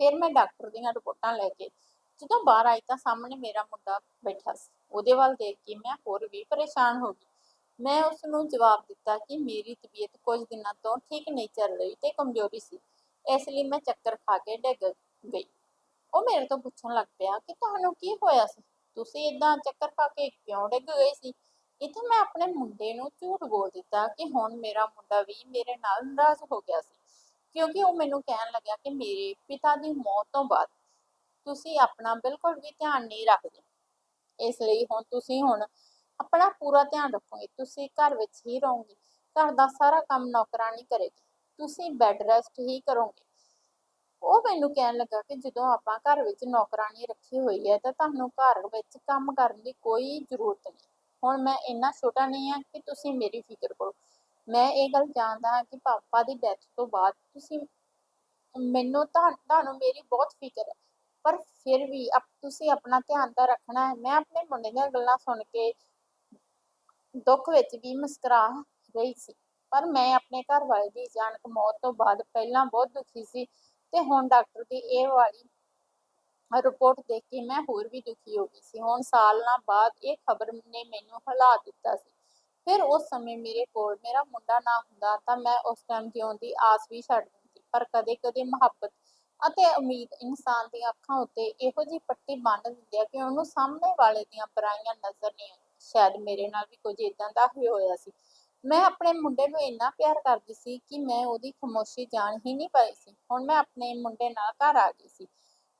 ਫਿਰ ਮੈਂ ਡਾਕਟਰ ਦੀਆਂ ਰਿਪੋਰਟਾਂ ਲੈ ਕੇ ਜਦੋਂ ਬਾਹਰ ਆਈ ਤਾਂ ਸਾਹਮਣੇ ਮੇਰਾ ਮੁੰਡਾ ਬੈਠਾ ਸੀ। ਉਹਦੇ ਵੱਲ ਦੇਖ ਕੇ ਮੈਂ ਹੋਰ ਵੀ ਪਰੇਸ਼ਾਨ ਹੋ ਗਈ। ਮੈਂ ਉਸ ਨੂੰ ਜਵਾਬ ਦਿੱਤਾ ਕਿ ਮੇਰੀ ਤਬੀਅਤ ਕੁਝ ਦਿਨਾਂ ਤੋਂ ਠੀਕ ਨਹੀਂ ਚੱਲ ਰਹੀ ਤੇ ਕਮਜ਼ੋਰੀ ਸੀ। ਇਸ ਲਈ ਮੈਂ ਚੱਕਰ ਖਾ ਕੇ ਡਿੱਗ ਗਈ। ਉਹ ਮੇਰੇ ਤੋਂ ਪੁੱਛਣ ਲੱਗ ਪਿਆ ਕਿ ਤੁਹਾਨੂੰ ਕੀ ਹੋਇਆ ਸੀ? ਤੁਸੀਂ ਇਦਾਂ ਚੱਕਰ ਖਾ ਕੇ ਕਿਉਂ ਡਿੱਗ ਗਏ ਸੀ? ਇੱਥੇ ਮੈਂ ਆਪਣੇ ਮੁੰਡੇ ਨੂੰ ਝੂਠ ਬੋਲ ਦਿੱਤਾ ਕਿ ਹੁਣ ਮੇਰਾ ਮੁੰਡਾ ਵੀ ਮੇਰੇ ਨਾਲ ਨਾਰਾਜ਼ ਹੋ ਗਿਆ ਸੀ। ਕਿਉਂਕਿ ਉਹ ਮੈਨੂੰ ਕਹਿਣ ਲੱਗਿਆ ਕਿ ਮੇਰੇ ਪਿਤਾ ਦੀ ਮੌਤ ਤੋਂ ਬਾਅਦ ਤੁਸੀਂ ਆਪਣਾ ਬਿਲਕੁਲ ਵੀ ਧਿਆਨ ਨਹੀਂ ਰੱਖਦੇ। ਇਸ ਲਈ ਹੁਣ ਤੁਸੀਂ ਹੁਣ ਆਪਣਾ ਪੂਰਾ ਧਿਆਨ ਰੱਖੋਗੇ। ਤੁਸੀਂ ਘਰ ਵਿੱਚ ਹੀ ਰਹੋਗੇ। ਘਰ ਦਾ ਸਾਰਾ ਕੰਮ ਨੌਕਰਾਨੀ ਕਰੇਗੀ। ਤੁਸੀਂ ਬੈੱਡ ਰੈਸਟ ਹੀ ਕਰੋਗੇ। ਉਹ ਮੈਨੂੰ ਕਹਿਣ ਲੱਗਾ ਕਿ ਜਦੋਂ ਆਪਾਂ ਘਰ ਵਿੱਚ ਨੌਕਰਾਨੀ ਰੱਖੀ ਹੋਈ ਹੈ ਤਾਂ ਤੁਹਾਨੂੰ ਘਰ ਵਿੱਚ ਕੰਮ ਕਰਨ ਦੀ ਕੋਈ ਜ਼ਰੂਰਤ ਨਹੀਂ। ਹੁਣ ਮੈਂ ਇੰਨਾ ਛੋਟਾ ਨਹੀਂ ਹਾਂ ਕਿ ਤੁਸੀਂ ਮੇਰੀ ਫਿਕਰ ਕਰੋ। ਮੈਂ ਇਹ ਗੱਲ ਜਾਣਦਾ ਹਾਂ ਕਿ ਪਾਪਾ ਦੀ ਡੈਥ ਤੋਂ ਬਾਅਦ ਤੁਸੀਂ ਮੈਨੂੰ ਤੁਹਾਨੂੰ ਮੇਰੀ ਬਹੁਤ ਫਿਕਰ ਹੈ, ਪਰ ਫਿਰ ਵੀ ਅਪ, ਤੁਸੀਂ ਆਪਣਾ ਧਿਆਨ ਤਾਂ ਰੱਖਣਾ ਹੈ। ਮੈਂ ਆਪਣੇ ਮੁੰਡੇ ਦੀਆਂ ਗੱਲਾਂ ਸੁਣ ਕੇ ਦੁੱਖ ਵਿੱਚ ਵੀ ਮੁਸਕਰਾ ਰਹੀ ਸੀ, ਪਰ ਮੈਂ ਆਪਣੇ ਘਰ ਵਾਲੇ ਦੀ ਅਚਾਨਕ ਮੌਤ ਤੋਂ ਬਾਅਦ ਪਹਿਲਾਂ ਬਹੁਤ ਦੁਖੀ ਸੀ ਤੇ ਹੁਣ ਡਾਕਟਰ ਦੀ ਇਹ ਵਾਲੀ ਰਿਪੋਰਟ ਦੇਖ ਕੇ ਮੈਂ ਹੋਰ ਵੀ ਦੁਖੀ ਹੋ ਗਈ ਸੀ। ਹੁਣ ਸਾਲਾਂ ਬਾਅਦ ਇਹ ਖਬਰ ਨੇ ਮੈਨੂੰ ਹਲਾ ਦਿੱਤਾ ਸੀ। ਫਿਰ ਉਸ ਸਮੇਂ ਮੇਰੇ ਕੋਲ ਮੇਰਾ ਮੁੰਡਾ ਨਾ ਹੁੰਦਾ ਤਾਂ ਮੈਂ ਉਸ ਟਾਈਮ ਜਿਉਣ ਦੀ ਆਸ ਵੀ ਛੱਡ ਦਿੰਦੀ। ਪਰ ਕਦੇ-ਕਦੇ ਮੁਹੱਬਤ ਅਤੇ ਉਮੀਦ ਇਨਸਾਨ ਦੀਆਂ ਅੱਖਾਂ ਉੱਤੇ ਇਹੋ ਜਿਹੀ ਪੱਟੀ ਬੰਨ ਦਿੰਦੀ ਹੈ ਕਿ ਉਹਨੂੰ ਸਾਹਮਣੇ ਵਾਲੇ ਦੀਆਂ ਬੁਰਾਈਆਂ ਨਜ਼ਰ ਨਹੀਂ ਆਉਂਦੀਆਂ। ਸ਼ਾਇਦ ਮੇਰੇ ਨਾਲ ਵੀ ਕੁਝ ਇਦਾਂ ਦਾ ਹੀ ਹੋਇਆ ਸੀ। ਮੈਂ ਆਪਣੇ ਮੁੰਡੇ ਨੂੰ ਇੰਨਾ ਪਿਆਰ ਕਰਦੀ ਸੀ ਕਿ ਮੈਂ ਉਹਦੀ ਖਾਮੋਸ਼ੀ ਜਾਣ ਹੀ ਨਹੀਂ ਪਾਈ ਸੀ। ਹੁਣ ਮੈਂ ਆਪਣੇ ਮੁੰਡੇ ਨਾਲ ਘਰ ਆ ਗਈ ਸੀ।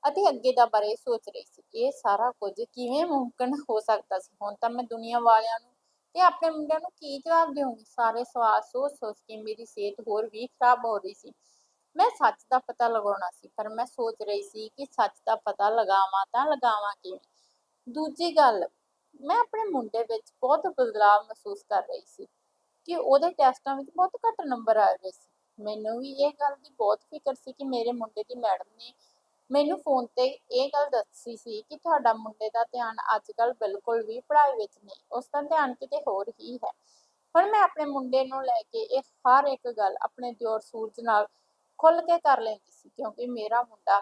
ਅਤੇ ਅੱਗੇ ਦਾ ਬਾਰੇ ਸੋਚ ਰਹੀ ਸੀ ਇਹ ਸਾਰਾ ਕੁਝ ਕਿਵੇਂ ਮੁਮਕਨ ਹੋ ਸਕਦਾ ਸੀ। ਹੁਣ ਤਾਂ ਮੈਂ ਦੁਨੀਆ ਵਾਲਿਆਂ ਨੂੰ ਤੇ ਆਪਣੇ ਮੁੰਡਿਆਂ ਨੂੰ ਕੀ ਜਵਾਬ ਦੇਵਾਂਗੀ ਸਾਰੇ ਸਵਾਲ ਸੋਚ ਸੋਚ ਕੇ ਮੇਰੀ ਸਿਹਤ ਹੋਰ ਵੀ ਖਰਾਬ ਹੋ ਰਹੀ ਸੀ। ਮੈਂ ਸੱਚ ਦਾ ਪਤਾ ਲਗਾਉਣਾ ਸੀ, ਪਰ ਮੈਂ ਸੋਚ ਰਹੀ ਸੀ ਕਿ ਸੱਚ ਦਾ ਪਤਾ ਲਗਾਵਾਂ ਤਾਂ ਲਗਾਵਾਂ ਕਿਵੇਂ? ਦੂਜੀ ਗੱਲ, ਮੈਂ ਆਪਣੇ ਮੁੰਡੇ ਵਿੱਚ ਬਹੁਤ ਬਦਲਾਅ ਮਹਿਸੂਸ ਕਰ ਰਹੀ ਸੀ ਕਿ ਉਹਦੇ ਟੈਸਟਾਂ ਵਿੱਚ ਬਹੁਤ ਘੱਟ ਨੰਬਰ ਆ ਰਹੇ ਸੀ। ਮੈਨੂੰ ਵੀ ਇਹ ਗੱਲ ਦੀ ਬਹੁਤ ਫਿਕਰ ਸੀ ਕਿ ਮੇਰੇ ਮੁੰਡੇ ਦੀ ਮੈਡਮ ਨੇ ਮੈਨੂੰ ਫੋਨ ਤੇ ਇਹ ਗੱਲ ਦੱਸੀ ਸੀ ਕਿ ਤੁਹਾਡਾ ਮੁੰਡੇ ਦਾ ਧਿਆਨ ਅੱਜ ਕੱਲ ਬਿਲਕੁਲ ਵੀ ਪੜ੍ਹਾਈ ਵਿੱਚ ਨਹੀਂ, ਉਸ ਦਾ ਧਿਆਨ ਕਿਤੇ ਹੋਰ ਹੀ ਹੈ। ਹੁਣ ਮੈਂ ਆਪਣੇ ਮੁੰਡੇ ਨੂੰ ਲੈ ਕੇ ਇਹ ਹਰ ਇੱਕ ਗੱਲ ਆਪਣੇ ਦਿਓਰ ਸੂਰਜ ਨਾਲ ਖੁੱਲ ਕੇ ਕਰ ਲੈਂਦੀ ਸੀ, ਕਿਉਂਕਿ ਮੇਰਾ ਮੁੰਡਾ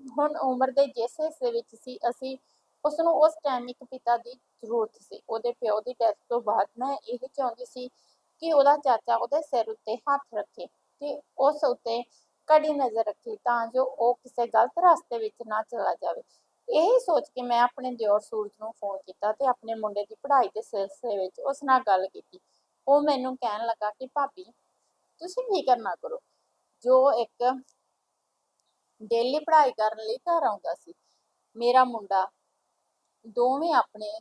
ਹੁਣ ਉਮਰ ਦੇ ਜਿਸ ਹਿੱਸੇ ਵਿੱਚ ਸੀ, ਅਸੀਂ ਉਸ ਨੂੰ ਉਸ ਟਾਈਮ ਇੱਕ ਪਿਤਾ ਦੀ ਜ਼ਰੂਰਤ ਸੀ। ਉਹਦੇ ਪਿਓ ਦੀ ਡੈਥ ਤੋਂ ਬਾਅਦ ਮੈਂ ਇਹ ਚਾਹੁੰਦੀ ਸੀ ਕਿ ਉਹਦਾ ਚਾਚਾ ਉਹਦੇ ਸਿਰ ਉੱਤੇ ਹੱਥ ਰੱਖੇ ਤੇ ਉਸ ਉੱਤੇ ਕੜੀ ਨਜ਼ਰ ਰੱਖੀ ਤਾਂ ਜੋ ਉਹ ਕਿਸੇ ਗਲਤ ਰਸਤੇ ਵਿੱਚ ਨਾ ਚਲਾ ਜਾਵੇ। ਇਹ ਸੋਚ ਕੇ ਮੈਂ ਆਪਣੇ ਦਿਓਰ ਸੂਰਜ ਨੂੰ ਫੋਨ ਕੀਤਾ ਤੇ ਆਪਣੇ ਮੁੰਡੇ ਦੀ ਪੜ੍ਹਾਈ ਦੇ ਸਿਲਸਿਲੇ ਵਿੱਚ ਉਸ ਨਾਲ ਗੱਲ ਕੀਤੀ। ਉਹ ਮੈਨੂੰ ਕਹਿਣ ਲੱਗਾ ਕਿ, ਭਾਬੀ, ਤੁਸੀਂ ਫਿਕਰ ਨਾ ਕਰੋ। ਜੋ ਇੱਕ ਡੇਲੀ ਪੜ੍ਹਾਈ ਕਰਨ ਲਈ ਘਰ ਆਉਂਦਾ ਸੀ, ਮੇਰਾ ਮੁੰਡਾ ਦੋਵੇਂ ਆਪਣੇ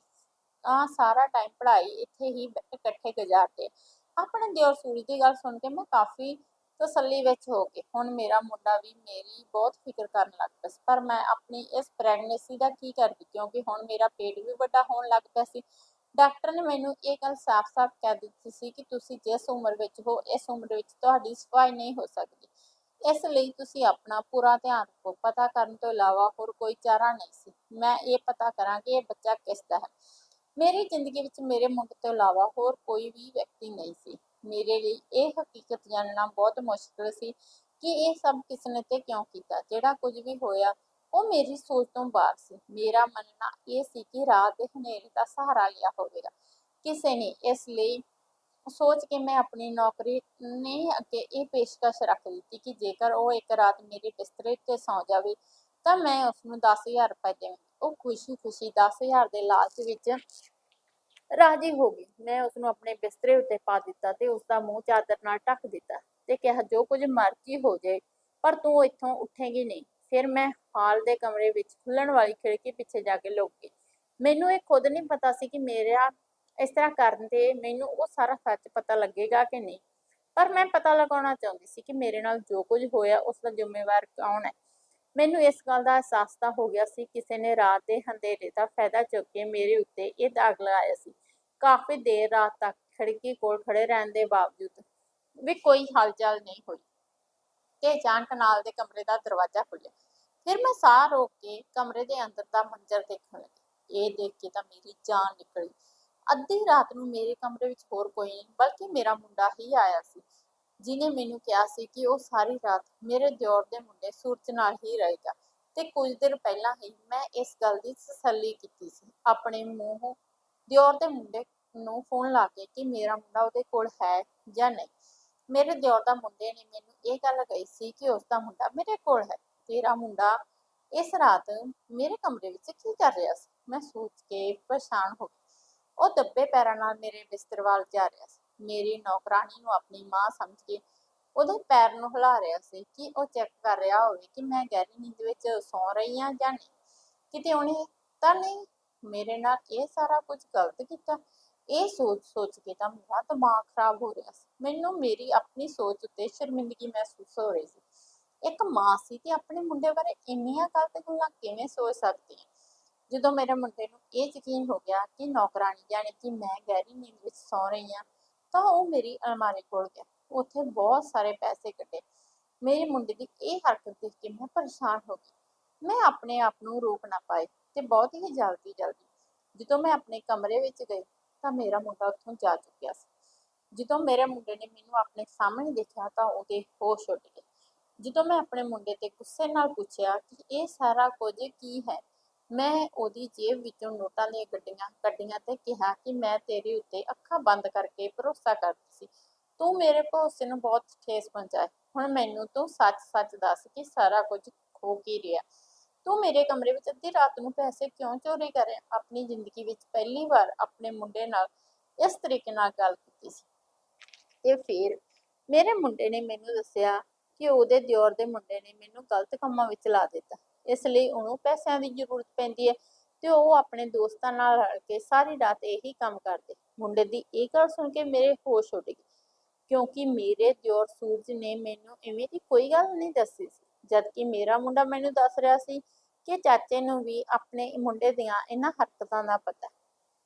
ਆ ਸਾਰਾ ਟਾਈਮ ਪੜ੍ਹਾਈ ਇੱਥੇ ਹੀ ਬ- ਇਕੱਠੇ ਗੁਜ਼ਾਰਦੇ। ਆਪਣੇ ਦਿਓਰ ਸੂਰਜ ਦੀ ਗੱਲ ਸੁਣ ਕੇ ਮੈਂ ਕਾਫੀ ਤਸੱਲੀ ਵਿੱਚ ਹੋ ਗਈ ਹੁਣ ਮੇਰਾ ਮੁੰਡਾ ਵੀ ਮੇਰੀ ਬਹੁਤ ਫਿਕਰ ਕਰਨ ਲੱਗ ਪਿਆ ਸੀ। ਪਰ ਮੈਂ ਆਪਣੀ ਇਸ ਪ੍ਰੈਗਨੈਂਸੀ ਦਾ ਕੀ ਕਰਦੀ? ਕਿਉਂਕਿ ਹੁਣ ਮੇਰਾ ਪੇਟ ਵੀ ਵੱਡਾ ਹੋਣ ਲੱਗ ਪਿਆ ਸੀ। ਡਾਕਟਰ ਨੇ ਮੈਨੂੰ ਇਹ ਗੱਲ ਸਾਫ਼-ਸਾਫ਼ ਕਹਿ ਦਿੱਤੀ ਸੀ ਕਿ ਤੁਸੀਂ ਜਿਸ ਉਮਰ ਵਿੱਚ ਹੋ, ਇਸ ਉਮਰ ਵਿੱਚ ਤੁਹਾਡੀ ਸਫ਼ਾਈ ਨਹੀਂ ਹੋ ਸਕਦੀ। ਇਸ ਲਈ ਤੁਸੀਂ ਆਪਣਾ ਪੂਰਾ ਧਿਆਨ ਰੱਖੋ। ਪਤਾ ਕਰਨ ਤੋਂ ਇਲਾਵਾ ਹੋਰ ਕੋਈ ਚਾਰਾ ਨਹੀਂ ਸੀ। ਮੈਂ ਇਹ ਪਤਾ ਕਰਾਂ ਕਿ ਇਹ ਬੱਚਾ ਕਿਸ ਦਾ ਹੈ। ਮੇਰੀ ਜ਼ਿੰਦਗੀ ਵਿੱਚ ਮੇਰੇ ਮੁੰਡੇ ਤੋਂ ਇਲਾਵਾ ਹੋਰ ਕੋਈ ਵੀ ਵਿਅਕਤੀ ਨਹੀਂ ਸੀ। ਮੇਰੇ ਲਈ ਇਹ ਹਕੀਕਤ ਜਾਣਨਾ ਬਹੁਤ ਮੁਸ਼ਕਲ ਸੀ ਕਿ ਇਹ ਸਭ ਕਿਸ ਨੇ ਤੇ ਕਿਉਂ ਕੀਤਾ? ਜਿਹੜਾ ਕੁਝ ਵੀ ਹੋਇਆ, ਉਹ ਮੇਰੀ ਸੋਚ ਤੋਂ ਬਾਹਰ ਸੀ। ਮੇਰਾ ਮੰਨਣਾ ਇਹ ਸੀ ਕਿ ਰਾਤ ਦੇ ਹਨੇਰੇ ਦਾ ਸਹਾਰਾ ਲਿਆ ਹੋਵੇਗਾ। ਕਿਸੇ ਨੇ ਇਸ ਲਈ ਸੋਚ ਕੇ ਮੈਂ ਆਪਣੀ ਨੌਕਰੀ ਨੇ ਅੱਗੇ ਇਹ ਪੇਸ਼ਕਸ਼ ਰੱਖ ਦਿੱਤੀ ਕਿ ਜੇਕਰ ਉਹ ਇੱਕ ਰਾਤ ਮੇਰੇ ਬਿਸਤਰੇ ਤੇ ਸੌ ਜਾਵੇ, ਤਾਂ ਮੈਂ ਉਸ ਨੂੰ 10000 ਰੁਪਏ ਦੇਵਾਂਗੀ ਉਹ ਖੁਸ਼ੀ-ਖੁਸ਼ੀ 10000 ਦੇ ਲਾਲਚ ਵਿੱਚ ਰਾਜੀ ਹੋ ਗਈ। ਮੈਂ ਉਸ ਨੂੰ ਆਪਣੇ ਬਿਸਤਰੇ ਉੱਤੇ ਪਾ ਦਿੱਤਾ ਤੇ ਉਸ ਦਾ ਮੂੰਹ ਚਾਦਰ ਨਾਲ ਢੱਕ ਦਿੱਤਾ ਤੇ ਕਿਹਾ, ਜੋ ਕੁਝ ਮਰਜ਼ੀ ਹੋ ਜਾਏ, ਪਰ ਤੂੰ ਇੱਥੋਂ ਉੱਠੇਂਗੀ ਨਹੀਂ। ਫਿਰ ਮੈਂ ਹਾਲ ਦੇ ਕਮਰੇ ਵਿੱਚ ਖੁੱਲਣ ਵਾਲੀ ਖਿੜਕੀ ਪਿੱਛੇ ਜਾ ਕੇ ਲੁਕ ਗਈ। ਮੈਨੂੰ ਇਹ ਖੁਦ ਨਹੀਂ ਪਤਾ ਸੀ ਕਿ ਮੇਰਾ ਇਸ ਤਰ੍ਹਾਂ ਕਰਨ ਤੇ ਮੈਨੂੰ ਉਹ ਸਾਰਾ ਸੱਚ ਪਤਾ ਲੱਗੇਗਾ ਕਿ ਨਹੀਂ। ਪਰ ਮੈਂ ਪਤਾ ਲਗਾਉਣਾ ਚਾਹੁੰਦੀ ਸੀ ਕਿ ਮੇਰੇ ਨਾਲ ਜੋ ਕੁਝ ਹੋਇਆ ਉਸ ਦਾ ਜ਼ਿੰਮੇਵਾਰ ਕੌਣ ਹੈ? ਮੈਨੂੰ ਇਸ ਗੱਲ ਦਾ ਅਹਿਸਾਸ ਤਾਂ ਹੋ ਗਿਆ ਸੀ, ਕਿਸੇ ਨੇ ਰਾਤ ਦੇ ਹਨੇਰੇ ਦਾ ਫਾਇਦਾ ਚੁੱਕ ਕੇ ਮੇਰੇ ਉੱਤੇ ਇਹ ਦਾਗ ਲਗਾਇਆ ਸੀ। ਕਾਫੀ ਦੇਰ ਰਾਤ ਤੱਕ ਖਿੜਕੀ ਕੋਲ ਖੜੇ ਰਹਿਣ ਦੇ ਬਾਵਜੂਦ ਵੀ ਕੋਈ ਹਲਚਲ ਨਹੀਂ ਹੋਈ। ਤੇ ਅਚਾਨਕ ਨਾਲ ਦੇ ਕਮਰੇ ਦਾ ਦਰਵਾਜ਼ਾ ਖੁੱਲਿਆ ਫਿਰ ਮੈਂ ਸਾਹ ਰੋਕ ਕੇ ਕਮਰੇ ਦੇ ਅੰਦਰ ਦਾ ਮੰਜ਼ਰ ਦੇਖਣ ਲੱਗੀ। ਇਹ ਦੇਖ ਕੇ ਤਾਂ ਮੇਰੀ ਜਾਨ ਨਿਕਲੀ। ਅੱਧੀ ਰਾਤ ਨੂੰ ਮੇਰੇ ਕਮਰੇ ਵਿੱਚ ਹੋਰ ਕੋਈ ਨਹੀਂ, ਬਲਕਿ ਮੇਰਾ ਮੁੰਡਾ ਹੀ ਆਇਆ ਸੀ। ਜਿਨੇ ਮੈਨੂੰ ਕਿਹਾ ਸੀ ਕਿ ਉਹ ਸਾਰੀ ਰਾਤ ਮੇਰੇ ਦਿਓਰ ਦੇ ਮੁੰਡੇ ਸੂਰਜ ਨਾਲ ਹੀ ਰਹੇਗਾ ਤੇ ਕੁਝ ਦਿਨ ਪਹਿਲਾਂ ਹੀ ਮੈਂ ਇਸ ਗੱਲ ਦੀ ਤਸੱਲੀ ਕੀਤੀ ਸੀ। ਆਪਣੇ ਮੂੰਹੋਂ ਦਿਓਰ ਦੇ ਮੁੰਡੇ ਨੂੰ ਫੋਨ ਲਾ ਕੇ ਕਿ ਮੇਰਾ ਮੁੰਡਾ ਉਹਦੇ ਕੋਲ ਹੈ ਜਾਂ ਨਹੀਂ। ਮੇਰੇ ਦਿਓਰ ਦਾ ਮੁੰਡੇ ਨੇ ਮੈਨੂੰ ਇਹ ਗੱਲ ਕਹੀ ਸੀ ਕਿ ਉਸ ਦਾ ਮੁੰਡਾ ਮੇਰੇ ਕੋਲ ਹੈ। ਤੇਰਾ ਮੁੰਡਾ ਇਸ ਰਾਤ ਮੇਰੇ ਕਮਰੇ ਵਿੱਚ ਕੀ ਕਰ ਰਿਹਾ ਸੀ? ਮੈਂ ਸੋਚ ਕੇ ਪਰੇਸ਼ਾਨ ਹੋ ਗਈ। ਉਹ ਦੱਬੇ ਪੈਰਾਂ ਨਾਲ ਮੇਰੇ ਬਿਸਤਰ ਵੱਲ ਜਾ ਰਿਹਾ ਸੀ। ਮੇਰੀ ਨੌਕਰਾਨੀ ਨੂੰ ਆਪਣੀ ਮਾਂ ਸਮਝ ਕੇ ਉਹਦੇ ਪੈਰ ਨੂੰ ਹਿਲਾ ਰਿਹਾ ਸੀ ਕਿ ਉਹ ਚੈੱਕ ਕਰ ਰਿਹਾ ਹੋਵੇ ਕਿ ਮੈਂ ਗਹਿਰੀ ਨੀਂਦ ਵਿੱਚ ਸੌਂ ਰਹੀ ਹਾਂ ਜਾਂ ਨਹੀਂ। ਕਿਤੇ ਉਹਨੇ ਤਾਂ ਨਹੀਂ ਮੇਰੇ ਨਾਲ ਇਹ ਸਾਰਾ ਕੁਝ ਗਲਤ ਕੀਤਾ? ਇਹ ਸੋਚ ਸੋਚ ਕੇ ਤਾਂ ਮੇਰਾ ਦਿਮਾਗ ਖਰਾਬ ਹੋ ਰਿਹਾ ਸੀ। ਮੈਨੂੰ ਮੇਰੀ ਆਪਣੀ ਸੋਚ ਉੱਤੇ ਸ਼ਰਮਿੰਦਗੀ ਮਹਿਸੂਸ ਹੋ ਰਹੀ ਸੀ। ਇੱਕ ਮਾਂ ਸੀ ਤੇ ਆਪਣੇ ਮੁੰਡੇ ਬਾਰੇ ਇੰਨੀਆਂ ਗਲਤ ਗੱਲਾਂ ਕਿਵੇਂ ਸੋਚ ਸਕਦੀ ਹੈ? ਜਦੋਂ ਮੇਰੇ ਮੁੰਡੇ ਨੂੰ ਇਹ ਯਕੀਨ ਹੋ ਗਿਆ ਕਿ ਨੌਕਰਾਨੀ ਜਾਣੇ ਕਿ ਮੈਂ ਗਹਿਰੀ ਨੀਂਦ ਵਿੱਚ ਸੌਂ ਰਹੀ ਹਾਂ ਤਾਂ ਉਹ ਮੇਰੀ ਅਲਮਾਰੀ ਕੋਲ ਗਿਆ। ਉੱਥੇ ਬਹੁਤ ਸਾਰੇ ਪੈਸੇ ਕੱਢੇ। ਮੇਰੇ ਮੁੰਡੇ ਦੀ ਇਹ ਹਰਕਤ ਦੇਖ ਕੇ ਮੈਂ ਪਰੇਸ਼ਾਨ ਹੋ ਗਈ। ਮੈਂ ਆਪਣੇ ਆਪ ਨੂੰ ਰੋਕ ਨਾ ਪਾਈ ਤੇ ਬਹੁਤ ਹੀ ਜਲਦੀ ਜਲਦੀ ਜਦੋਂ ਮੈਂ ਆਪਣੇ ਕਮਰੇ ਵਿੱਚ ਗਈ ਤਾਂ ਮੇਰਾ ਮੁੰਡਾ ਉੱਥੋਂ ਜਾ ਚੁੱਕਿਆ ਸੀ। ਜਦੋਂ ਮੇਰੇ ਮੁੰਡੇ ਨੇ ਮੈਨੂੰ ਆਪਣੇ ਸਾਹਮਣੇ ਦੇਖਿਆ ਤਾਂ ਉਹਦੇ ਹੋਸ਼ ਉੱਡ ਗਏ। ਜਦੋਂ ਮੈਂ ਆਪਣੇ ਮੁੰਡੇ ਤੇ ਗੁੱਸੇ ਨਾਲ ਪੁੱਛਿਆ ਕਿ ਇਹ ਸਾਰਾ ਕੁਝ ਕੀ ਹੈ ਮੈਂ ਉਹਦੀ ਜੇਬ ਵਿੱਚੋਂ ਨੋਟਾਂ ਦੀਆਂ ਗੱਡੀਆਂ ਕੱਢੀਆਂ ਤੇ ਕਿਹਾ ਕਿ ਮੈਂ ਤੇਰੇ ਉੱਤੇ ਅੱਖਾਂ ਬੰਦ ਕਰਕੇ ਭਰੋਸਾ ਕਰਦੀ ਸੀ। ਤੂੰ ਮੇਰੇ ਭਰੋਸੇ ਨੂੰ ਬਹੁਤ ਠੇਸ ਪਹੁੰਚਾਇਆ। ਹੁਣ ਮੈਨੂੰ ਤੂੰ ਸੱਚ-ਸੱਚ ਦੱਸ ਕਿ ਸਾਰਾ ਕੁਝ ਖੋ ਕੀ ਰਿਹਾ। ਤੂੰ ਮੇਰੇ ਕਮਰੇ ਵਿੱਚ ਅੱਧੀ ਰਾਤ ਨੂੰ ਪੈਸੇ ਕਿਉਂ ਚੋਰੀ ਕਰ ਰਿਹਾ? ਆਪਣੀ ਜ਼ਿੰਦਗੀ ਵਿੱਚ ਪਹਿਲੀ ਵਾਰ ਆਪਣੇ ਮੁੰਡੇ ਨਾਲ ਇਸ ਤਰੀਕੇ ਨਾਲ ਗੱਲ ਕੀਤੀ ਸੀ। ਤੇ ਫਿਰ ਮੇਰੇ ਮੁੰਡੇ ਨੇ ਮੈਨੂੰ ਦੱਸਿਆ ਕਿ ਉਹਦੇ ਦਿਓਰ ਦੇ ਮੁੰਡੇ ਨੇ ਮੈਨੂੰ ਗਲਤ ਕੰਮਾਂ ਵਿੱਚ ਲਾ ਦਿੱਤਾ। ਇਸ ਲਈ ਉਹਨੂੰ ਪੈਸਿਆਂ ਦੀ ਜ਼ਰੂਰਤ ਪੈਂਦੀ ਹੈ ਤੇ ਉਹ ਆਪਣੇ ਦੋਸਤਾਂ ਨਾਲ ਰਲ ਕੇ ਸਾਰੀ ਰਾਤ ਇਹੀ ਕੰਮ ਕਰਦੇ। ਮੁੰਡੇ ਦੀ ਇਹ ਗੱਲ ਸੁਣ ਕੇ ਮੇਰੇ ਹੋਸ਼ ਉੱਡ ਗਏ, ਕਿਉਂਕਿ ਮੇਰੇ ਦਿਓਰ ਸੂਰਜ ਨੇ ਮੈਨੂੰ ਇਵੇਂ ਦੀ ਕੋਈ ਗੱਲ ਨਹੀਂ ਦੱਸੀ ਸੀ ਜਦ ਕਿ ਮੇਰਾ ਮੁੰਡਾ ਮੈਨੂੰ ਦੱਸ ਰਿਹਾ ਸੀ ਕਿ ਚਾਚੇ ਨੂੰ ਵੀ ਆਪਣੇ ਮੁੰਡੇ ਦੀਆਂ ਇਹਨਾਂ ਹਰਕਤਾਂ ਦਾ ਪਤਾ।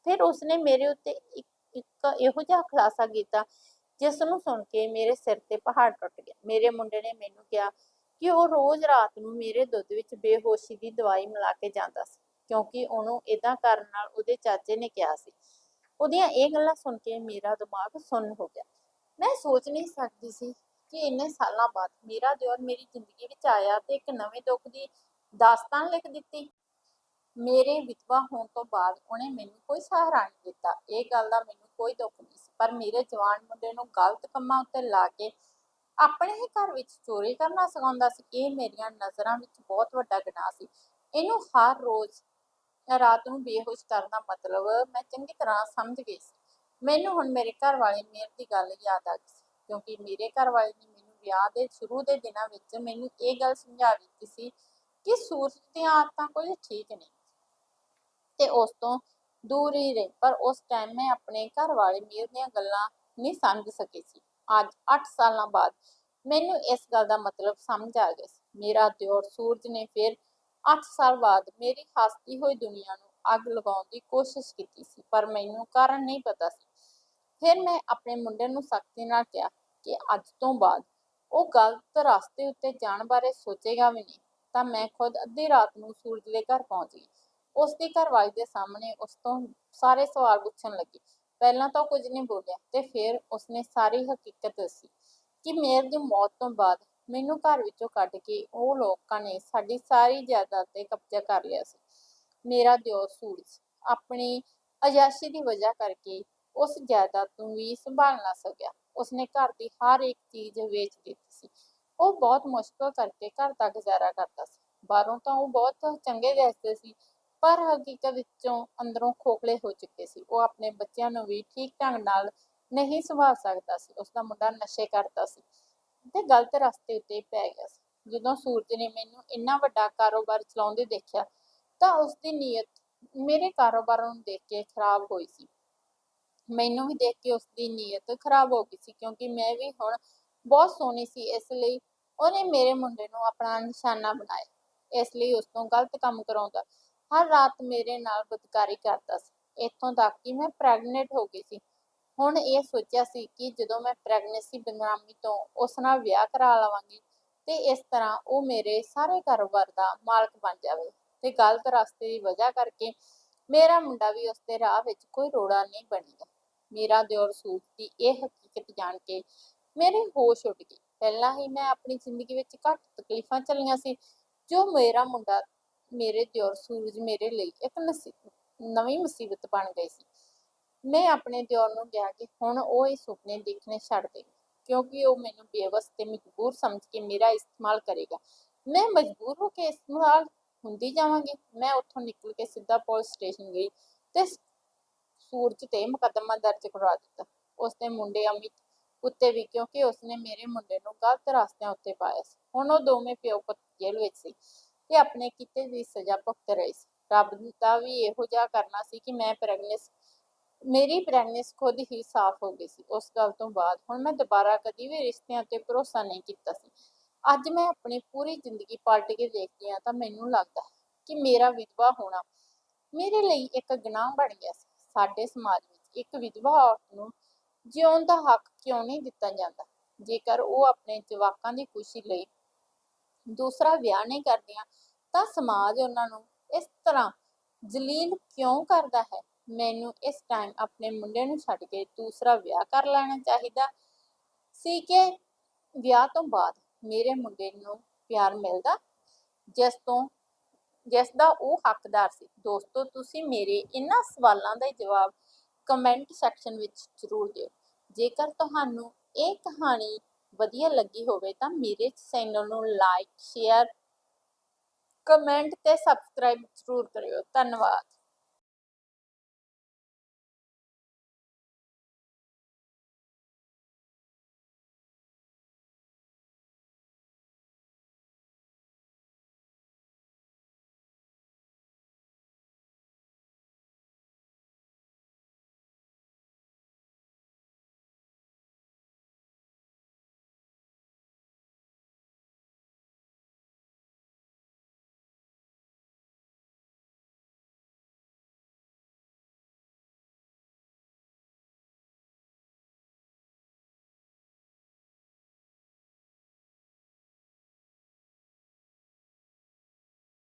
ਫਿਰ ਉਸਨੇ ਮੇਰੇ ਉੱਤੇ ਇੱਕ ਇੱਕ ਇਹੋ ਜਿਹਾ ਖੁਲਾਸਾ ਕੀਤਾ, ਜਿਸ ਨੂੰ ਸੁਣ ਕੇ ਮੇਰੇ ਸਿਰ ਤੇ ਪਹਾੜ ਟੁੱਟ ਗਿਆ ਮੇਰੇ ਮੁੰਡੇ ਨੇ ਮੈਨੂੰ ਕਿਹਾ ਕਿ ਉਹ ਰੋਜ਼ ਰਾਤ ਨੂੰ ਮੇਰੇ ਦੁੱਧ ਵਿੱਚ ਬੇਹੋਸ਼ੀ ਦੀ ਦਵਾਈ ਮਿਲਾ ਕੇ ਜਾਂਦਾ ਸੀ, ਕਿਉਂਕਿ ਉਹਨੂੰ ਇਦਾਂ ਕਰਨ ਨਾਲ ਉਹਦੇ ਚਾਚੇ ਨੇ ਕਿਹਾ ਸੀ। ਉਹਦੀਆਂ ਇਹ ਗੱਲਾਂ ਸੁਣ ਕੇ ਮੇਰਾ ਦਿਮਾਗ ਸੁੰਨ ਹੋ ਗਿਆ। ਮੈਂ ਸੋਚ ਨਹੀਂ ਸਕਦੀ ਸੀ ਕਿ ਇੰਨੇ ਸਾਲਾਂ ਬਾਅਦ ਮੇਰਾ ਦਿਓਰ ਮੇਰੀ ਜ਼ਿੰਦਗੀ ਵਿੱਚ ਆਇਆ ਤੇ ਇੱਕ ਨਵੇਂ ਦੁੱਖ ਦੀ ਦਾਸਤਾਨ ਲਿਖ ਦਿੱਤੀ। ਮੇਰੇ ਵਿਧਵਾ ਹੋਣ ਤੋਂ ਬਾਅਦ ਉਹਨੇ ਮੈਨੂੰ ਕੋਈ ਸਹਾਰਾ ਨਹੀਂ ਦਿੱਤਾ। ਇਹ ਗੱਲ ਦਾ ਮੈਨੂੰ ਕੋਈ ਦੁੱਖ ਨਹੀਂ ਸੀ, ਪਰ ਮੇਰੇ ਜਵਾਨ ਮੁੰਡੇ ਨੂੰ ਗਲਤ ਕੰਮਾਂ ਉੱਤੇ ਲਾ ਕੇ ਆਪਣੇ ਹੀ ਘਰ ਵਿੱਚ ਚੋਰੀ ਕਰਨਾ ਸਿਖਾਉਂਦਾ ਸੀ, ਇਹ ਮੇਰੀਆਂ ਨਜ਼ਰਾਂ ਵਿੱਚ ਬਹੁਤ ਵੱਡਾ ਗੁਨਾਹ ਸੀ। ਇਹਨੂੰ ਹਰ ਰੋਜ਼ ਰਾਤ ਨੂੰ ਬੇਹੋਸ਼ ਕਰਨ ਦਾ ਮਤਲਬ ਮੈਂ ਚੰਗੀ ਤਰ੍ਹਾਂ ਸਮਝ ਗਈ ਸੀ। ਮੈਨੂੰ ਹੁਣ ਮੇਰੇ ਘਰ ਵਾਲੇ ਮੇਰ ਦੀ ਗੱਲ ਯਾਦ ਆ ਗਈ ਸੀ, ਕਿਉਂਕਿ ਮੇਰੇ ਘਰ ਵਾਲੇ ਨੇ ਮੈਨੂੰ ਵਿਆਹ ਦੇ ਸ਼ੁਰੂ ਦੇ ਦਿਨਾਂ ਵਿੱਚ ਮੈਨੂੰ ਇਹ ਗੱਲ ਸਮਝਾ ਦਿੱਤੀ ਸੀ ਕਿ ਸੂਰਜ ਦੀਆਂ ਆਦਤਾਂ ਕੋਈ ਠੀਕ ਨਹੀਂ ਤੇ ਉਸ ਤੋਂ ਦੂਰ ਹੀ ਰਹੇ, ਪਰ ਉਸ ਟਾਈਮ ਮੈਂ ਆਪਣੇ ਘਰ ਵਾਲੇ ਮੀਰ ਦੀਆਂ ਗੱਲਾਂ ਨਹੀਂ ਸਮਝ ਸਕੀ ਸੀ। ਅੱਜ 8 ਸਾਲਾਂ ਬਾਅਦ ਮੈਨੂੰ ਇਸ ਗੱਲ ਦਾ ਮਤਲਬ ਸਮਝ ਆ ਗਿਆ ਮੇਰਾ ਦਿਓਰ ਸੂਰਜ ਨੇ ਫਿਰ 8 ਸਾਲ ਬਾਅਦ ਮੇਰੀ ਹੱਸਦੀ ਹੋਈ ਦੁਨੀਆ ਨੂੰ ਅੱਗ ਲਗਾਉਣ ਦੀ ਕੋਸ਼ਿਸ਼ ਕੀਤੀ ਸੀ, ਪਰ ਮੈਨੂੰ ਕਾਰਨ ਨਹੀਂ ਪਤਾ ਸੀ। ਫਿਰ ਮੈਂ ਆਪਣੇ ਮੁੰਡੇ ਨੂੰ ਸਖਤੀ ਨਾਲ ਕਿਹਾ ਕਿ ਅੱਜ ਤੋਂ ਬਾਅਦ ਉਹ ਗਲਤ ਰਸਤੇ ਉੱਤੇ ਜਾਣ ਬਾਰੇ ਸੋਚੇਗਾ ਵੀ ਨਹੀਂ, ਤਾਂ ਮੈਂ ਖੁਦ ਅੱਧੀ ਰਾਤ ਨੂੰ ਸੂਰਜ ਦੇ ਘਰ ਪਹੁੰਚ ਗਈ। ਉਸ ਦੀ ਘਰਵਾਲੀ ਦੇ ਸਾਹਮਣੇ ਉਸ ਤੋਂ ਸਾਰੇ ਸਵਾਲ ਪੁੱਛਣ ਲੱਗੀ। ਪਹਿਲਾਂ ਤਾਂ ਕੁਝ ਨਹੀਂ ਬੋਲਿਆ ਤੇ ਫਿਰ ਉਸਨੇ ਸਾਰੀ ਹਕੀਕਤ ਦੱਸੀ ਕਿ ਮੇਰ ਦੀ ਮੌਤ ਤੋਂ ਬਾਅਦ ਮੈਨੂੰ ਘਰ ਵਿੱਚੋਂ ਕੱਢ ਕੇ ਉਹ ਲੋਕਾਂ ਨੇ ਸਾਡੀ ਸਾਰੀ ਜਾਇਦਾਦ ਤੇ ਕਬਜ਼ਾ ਕਰ ਲਿਆ ਸੀ। ਮੇਰਾ ਦਿਓਰ ਸੂਰਜ ਆਪਣੀ ਅਜਾਸ਼ੀ ਦੀ ਵਜ੍ਹਾ ਕਰਕੇ ਉਸ ਜਾਇਦਾਦ ਨੂੰ ਵੀ ਸੰਭਾਲ ਨਾ ਸਕਿਆ। ਉਸਨੇ ਘਰ ਦੀ ਹਰ ਇੱਕ ਚੀਜ਼ ਵੇਚ ਦਿੱਤੀ ਸੀ। ਉਹ ਬਹੁਤ ਮੁਸ਼ਕਲ ਕਰਕੇ ਘਰ ਦਾ ਗੁਜ਼ਾਰਾ ਕਰਦਾ ਸੀ। ਬਾਹਰੋਂ ਤਾਂ ਉਹ ਬਹੁਤ ਚੰਗੇ ਦਿਸਦੇ ਸੀ। ਪਰ ਹਕੀਕਤ ਵਿੱਚੋਂ ਅੰਦਰੋਂ ਖੋਖਲੇ ਹੋ ਚੁੱਕੇ ਸੀ। ਉਹ ਆਪਣੇ ਬੱਚਿਆਂ ਨੂੰ ਵੀ ਠੀਕ ਢੰਗ ਨਾਲ ਨਹੀਂ ਸੰਭਾਲ ਸਕਦਾ ਸੀ। ਉਸ ਦਾ ਮੁੰਡਾ ਨਸ਼ੇ ਕਰਦਾ ਸੀ ਤੇ ਗਲਤ ਰਸਤੇ ਉੱਤੇ ਪੈ ਗਿਆ ਸੀ। ਜਦੋਂ ਸੂਰਜ ਨੇ ਮੈਨੂੰ ਇੰਨਾ ਵੱਡਾ ਕਾਰੋਬਾਰ ਚਲਾਉਂਦੇ ਦੇਖਿਆ ਤਾਂ ਉਸ ਦੀ ਨੀਅਤ ਮੇਰੇ ਕਾਰੋਬਾਰ ਨੂੰ ਦੇਖ ਕੇ ਖਰਾਬ ਹੋਈ ਸੀ। ਮੈਨੂੰ ਵੀ ਦੇਖ ਕੇ ਉਸ ਦੀ ਨੀਅਤ ਖਰਾਬ ਹੋ ਗਈ ਸੀ ਕਿਉਂਕਿ ਮੈਂ ਵੀ ਹੁਣ ਬਹੁਤ ਸੋਹਣੀ ਸੀ। ਇਸ ਲਈ ਉਹਨੇ ਮੇਰੇ ਮੁੰਡੇ ਨੂੰ ਆਪਣਾ ਨਿਸ਼ਾਨਾ ਬਣਾਇਆ। ਇਸ ਲਈ ਉਸ ਤੋਂ ਗਲਤ ਕੰਮ ਕਰਾਉਂਦਾ ਹਰ ਰਾਤ ਮੇਰੇ ਨਾਲ ਬਦਕਾਰੀ ਕਰਦਾ ਸੀ। ਇੱਥੋਂ ਤੱਕ ਕਿ ਮੈਂ ਪ੍ਰੈਗਨੈਂਟ ਹੋ ਗਈ ਸੀ। ਹੁਣ ਇਹ ਸੋਚਿਆ ਸੀ ਕਿ ਜਦੋਂ ਮੈਂ ਪ੍ਰੈਗਨੈਂਸੀ ਬਦਨਾਮੀ ਤੋਂ ਉਸ ਨਾਲ ਵਿਆਹ ਕਰਾ ਲਵਾਂਗੀ ਤੇ ਇਸ ਤਰ੍ਹਾਂ ਉਹ ਮੇਰੇ ਸਾਰੇ ਕਾਰੋਬਾਰ ਦਾ ਮਾਲਕ ਬਣ ਜਾਵੇ ਤੇ ਗਲਤ ਰਸਤੇ ਦੀ ਵਜ੍ਹਾ ਕਰਕੇ ਮੇਰਾ ਮੁੰਡਾ ਵੀ ਉਸ ਦੇ ਰਾਹ ਵਿੱਚ ਕੋਈ ਰੋੜਾ ਨਹੀਂ ਬਣੇਗਾ ਮੇਰਾ ਦਿਓਰ ਸੂਰਜ ਦੀ ਇਹ ਹਕੀਕਤ ਜਾਣ ਕੇ ਮੇਰੇ ਹੋਸ਼ ਉੱਡ ਗਏ। ਪਹਿਲਾਂ ਹੀ ਮੈਂ ਆਪਣੀ ਜ਼ਿੰਦਗੀ ਵਿੱਚ ਘੱਟ ਤਕਲੀਫਾਂ ਚੱਲੀਆਂ ਸੀ। ਜੋ ਮੇਰਾ ਮੁੰਡਾ ਮੇਰੇ ਦਿਓਰ ਸੂਰਜ ਮੇਰੇ ਲਈ ਇੱਕ ਨਵੀਂ ਮੁਸੀਬਤ ਬਣ ਗਈ ਸੀ। ਮੈਂ ਆਪਣੇ ਦਿਓਰ ਨੂੰ ਕਿਹਾ ਕਿ ਹੁਣ ਉਹ ਇਹ ਸੁਪਨੇ ਦੇਖਣੇ ਛੱਡ ਦੇ, ਕਿਉਂਕਿ ਉਹ ਮੈਨੂੰ ਬੇਵਸ ਤੇ ਮਜਬੂਰ ਸਮਝ ਕੇ ਮੇਰਾ ਇਸਤੇਮਾਲ ਕਰੇਗਾ। ਮੈਂ ਮਜਬੂਰ ਹੋ ਕੇ ਇਸਤੇਮਾਲ ਹੁੰਦੀ ਜਾਵਾਂਗੀ। ਮੈਂ ਉੱਥੋਂ ਨਿਕਲ ਕੇ ਸਿੱਧਾ ਪੁਲਿਸ ਸਟੇਸ਼ਨ ਗਈ ਤੇ ਸੂਰਜ ਤੇ ਮੁਕੱਦਮਾ ਦਰਜ ਕਰਵਾ ਦਿੱਤਾ। ਉਸਦੇ ਮੁੰਡੇ ਅਮਿਤ ਉੱਤੇ ਵੀ ਕਿਉਂਕਿ ਉਸਨੇ ਮੇਰੇ ਮੁੰਡੇ ਨੂੰ ਗਲਤ ਰਸਤਿਆਂ ਉੱਤੇ ਪਾਇਆ ਸੀ। ਹੁਣ ਉਹ ਦੋਵੇਂ ਪਿਓ ਪੁੱਤ ਜੇਲ੍ਹ ਵਿੱਚ ਸੀ। ਤੇ ਆਪਣੇ ਕੀਤੇ ਦੀ ਸਜ਼ਾ ਭੁਗਤ ਰਹੀ ਸੀ। ਰੱਬ ਦਾ ਵੀ ਇਹੋ ਜਿਹਾ ਕਰਨਾ ਸੀ ਕਿ ਮੈਂ ਪ੍ਰੈਗਨੈਂਸ ਮੇਰੀ ਪ੍ਰੈਗਨੈਂਸ ਖੁਦ ਹੀ ਸਾਫ਼ ਹੋ ਗਈ ਸੀ। ਉਸ ਗੱਲ ਤੋਂ ਬਾਅਦ ਹੁਣ ਮੈਂ ਦੁਬਾਰਾ ਕਦੀ ਵੀ ਰਿਸ਼ਤਿਆਂ ਤੇ ਭਰੋਸਾ ਨਹੀਂ ਕੀਤਾ ਸੀ। ਅੱਜ ਮੈਂ ਆਪਣੀ ਪੂਰੀ ਜ਼ਿੰਦਗੀ ਪਲਟ ਕੇ ਦੇਖਦੀ ਹਾਂ ਤਾਂ ਮੈਨੂੰ ਲੱਗਦਾ ਹੈ ਕਿ ਮੇਰਾ ਵਿਧਵਾ ਹੋਣਾ ਮੇਰੇ ਲਈ ਇੱਕ ਗੁਨਾਹ ਬਣ ਗਿਆ ਸੀ। ਸਾਡੇ ਸਮਾਜ ਵਿੱਚ ਇੱਕ ਵਿਧਵਾ ਔਰਤ ਨੂੰ ਜਿਉਣ ਦਾ ਹੱਕ ਕਿਉਂ ਨਹੀਂ ਦਿੱਤਾ ਜਾਂਦਾ? ਜੇਕਰ ਉਹ ਆਪਣੇ ਜਵਾਕਾਂ ਦੀ ਖੁਸ਼ੀ ਲਈ ਦੂਸਰਾ ਵਿਆਹ ਨਹੀਂ ਕਰਦੀਆਂ, ਤਾਂ ਸਮਾਜ ਉਹਨਾਂ ਨੂੰ ਇਸ ਤਰ੍ਹਾਂ ਜਲੀਲ ਕਿਉਂ ਕਰਦਾ ਹੈ? ਮੈਨੂੰ ਇਸ ਟਾਈਮ ਆਪਣੇ ਮੁੰਡੇ ਨੂੰ ਛੱਡ ਕੇ ਦੂਸਰਾ ਵਿਆਹ ਕਰ ਲੈਣਾ ਚਾਹੀਦਾ ਸੀ ਕਿ ਵਿਆਹ ਤੋਂ ਬਾਅਦ ਮੇਰੇ ਮੁੰਡੇ ਨੂੰ ਪਿਆਰ ਮਿਲਦਾ? ਜਿਸ ਤੋਂ, ਜਿਸ ਦਾ ਉਹ ਹੱਕਦਾਰ ਸੀ। ਦੋਸਤੋ, ਤੁਸੀਂ ਮੇਰੇ ਇਹਨਾਂ ਸਵਾਲਾਂ ਦਾ ਜਵਾਬ ਕਮੈਂਟ ਸੈਕਸ਼ਨ ਵਿੱਚ ਜ਼ਰੂਰ ਦਿਓ। ਜੇਕਰ ਤੁਹਾਨੂੰ ਇਹ ਕਹਾਣੀ ਵਧੀਆ ਲੱਗੀ ਹੋਵੇ ਤਾਂ ਮੇਰੇ ਚੈਨਲ ਨੂੰ ਲਾਈਕ ਸ਼ੇਅਰ ਕਮੈਂਟ ਤੇ ਸਬਸਕ੍ਰਾਈਬ ਜ਼ਰੂਰ ਕਰਿਓ। ਧੰਨਵਾਦ।